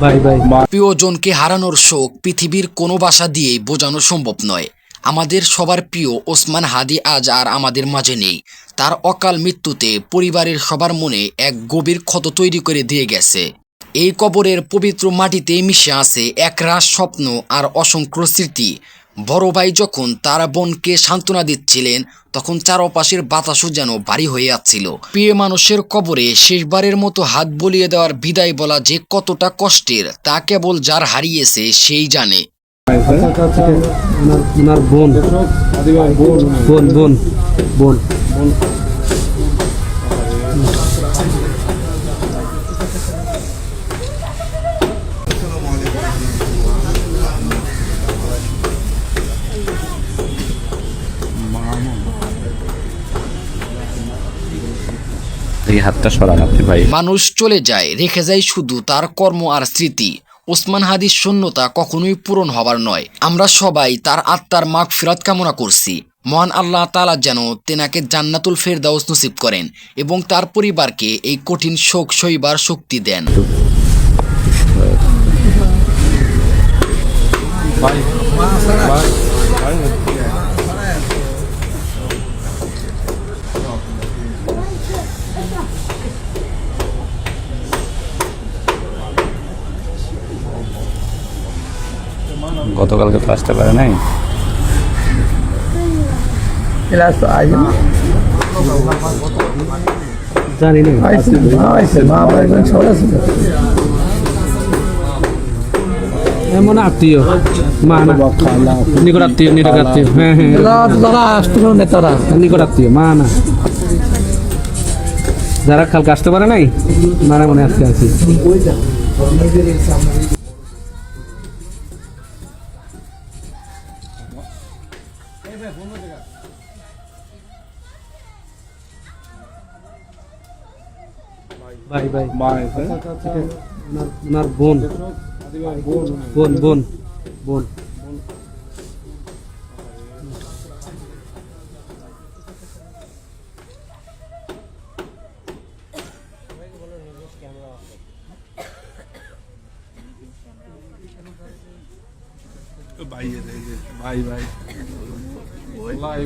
ভাই ভাই প্রিয়জনকে হারানোর শোক পৃথিবীর কোনো ভাষা দিয়েই বোঝানো সম্ভব নয়। আমাদের সবার প্রিয় ওসমান হাদি আজ আর আমাদের মাঝে নেই। তার অকাল মৃত্যুতে পরিবারের সবার মনে এক গভীর ক্ষত তৈরি করে দিয়ে গেছে। এই কবরের পবিত্র মাটিতে মিশে আছে এক একরাশ স্বপ্ন আর অসংখ্য স্মৃতি। বড় ভাই যখন তার বোনকে সান্ত্বনা দিচ্ছিলেন, তখন চারপাশের বাতাসও যেন ভারী হয়ে যাচ্ছিল। প্রিয় মানুষের কবরে শেষবারের মতো হাত বলিয়ে দেওয়ার বিদায় বলা যে কতটা কষ্টের, তা কেবল যার হারিয়েছে সেই জানে। বোন বোন বোন বোন। এই হাতটা সরান আপনি ভাই। মানুষ চলে যায় রেখে যায় শুধু তার কর্ম আর স্মৃতি। ওসমান হাদির শূন্যতা কখনোই পূরণ হবার নয়। আমরা সবাই তার আত্মার মাগ ফেরত কামনা করছি। মহান আল্লাহ তালা যেন তেনাকে জান্নাতুল ফেরদাউস নসিব করেন এবং তার পরিবারকে এই কঠিন শোক সইবার শক্তি দেন। গতকালকে তো আসতে পারে নাই। জানি না। এমন আত্মীয় মা না। নিকট আত্মীয় নিকট আত্মীয়। হ্যাঁ হ্যাঁ। যারা আসছিল নেতারা। নিকট আত্মীয় মা না। যারা কালকে আসতে পারে নাই মারা মনে আজকে আছি। ভাই ভাই। ওনার ওনার বোন। বোন বোন বোন। ভাই ভাই ভাই